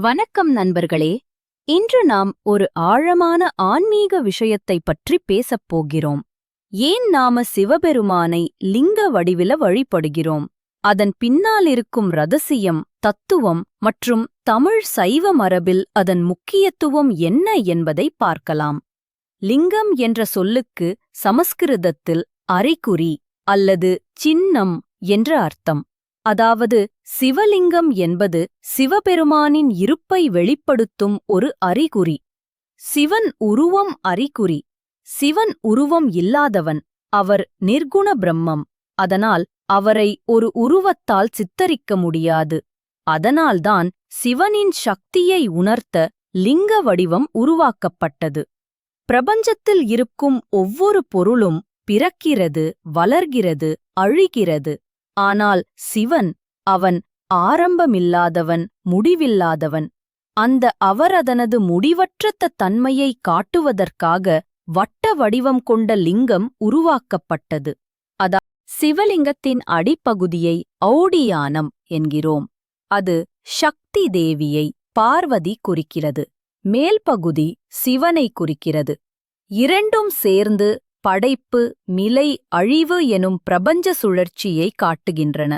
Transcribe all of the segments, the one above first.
வணக்கம் நண்பர்களே. இன்று நாம் ஒரு ஆழமான ஆன்மீக விஷயத்தைப் பற்றி பேசப் போகிறோம். ஏன் நாம சிவபெருமானை லிங்க வடிவில வழிபடுகிறோம்? அதன் பின்னால் இருக்கும் ரகசியம் தத்துவம் மற்றும் தமிழ் சைவ மரபில் அதன் முக்கியத்துவம் என்ன என்பதை பார்க்கலாம். லிங்கம் என்ற சொல்லுக்கு சமஸ்கிருதத்தில் அரைக்குறி அல்லது சின்னம் என்ற அர்த்தம். அதாவது சிவலிங்கம் என்பது சிவபெருமானின் இருப்பை வெளிப்படுத்தும் ஒரு அறிகுறி. சிவன் உருவம் அறிகுறி. சிவன் உருவம் இல்லாதவன். அவர் நிர்குண பிரம்மம். அதனால் அவரை ஒரு உருவத்தால் சித்தரிக்க முடியாது. அதனால்தான் சிவனின் சக்தியை உணர்த்த லிங்க வடிவம் உருவாக்கப்பட்டது. பிரபஞ்சத்தில் இருக்கும் ஒவ்வொரு பொருளும் பிறக்கிறது வளர்கிறது அழிகிறது. ஆனால் சிவன் அவன் ஆரம்பமில்லாதவன் முடிவில்லாதவன். அந்த அவரதனது முடிவற்ற தன்மையை காட்டுவதற்காக வட்ட வடிவம் கொண்ட லிங்கம் உருவாக்கப்பட்டது. அதா சிவலிங்கத்தின் அடிப்பகுதியை ஔடியானம் என்கிறோம். அது சக்தி தேவியை பார்வதி குறிக்கிறது. மேல்பகுதி சிவனை குறிக்கிறது. இரண்டும் சேர்ந்து படைப்பு மிலை அழிவு எனும் பிரபஞ்ச சுழற்சியை காட்டுகின்றன.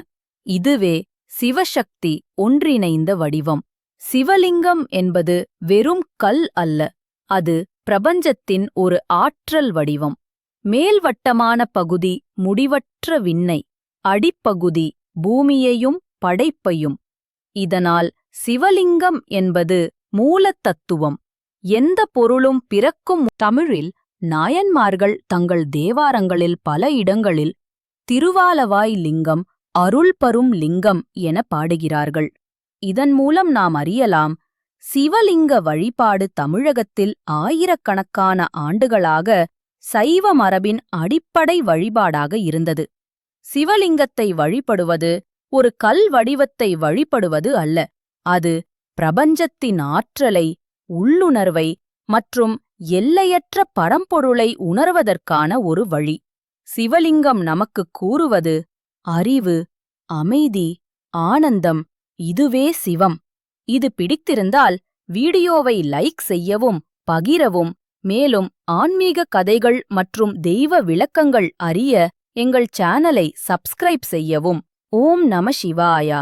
இதுவே சிவசக்தி ஒன்றிணைந்த வடிவம். சிவலிங்கம் என்பது வெறும் கல் அல்ல அது பிரபஞ்சத்தின் ஒரு ஆற்றல் வடிவம். மேல்வட்டமான பகுதி முடிவற்ற விண்ணை அடிப்பகுதி பூமியையும் படைப்பையும். இதனால் சிவலிங்கம் என்பது மூலத்தத்துவம் எந்த பொருளும் பிறக்கும் தமிழில் நாயன்மார்கள் தங்கள் தேவாரங்களில் பல இடங்களில் திருவாலவாய் லிங்கம் அருள்பரும் லிங்கம் என பாடுகிறார்கள். இதன் மூலம் நாம் அறியலாம் சிவலிங்க வழிபாடு தமிழகத்தில் ஆயிரக்கணக்கான ஆண்டுகளாக சைவ மரபின் அடிப்படை வழிபாடாக இருந்தது. சிவலிங்கத்தை வழிபடுவது ஒரு கல் வடிவத்தை வழிபடுவது அல்ல அது பிரபஞ்சத்தின் ஆற்றலை உள்ளுணர்வை மற்றும் எல்லையற்ற பரம்பொருளை உணர்வதற்கான ஒரு வழி. சிவலிங்கம் நமக்கு கூறுவது அறிவு அமைதி ஆனந்தம் இதுவே சிவம். இது பிடித்திருந்தால் வீடியோவை லைக் செய்யவும் பகிரவும் மேலும் ஆன்மீக கதைகள் மற்றும் தெய்வ விளக்கங்கள் அறிய எங்கள் சேனலை சப்ஸ்கிரைப் செய்யவும். ஓம் நம சிவாயா.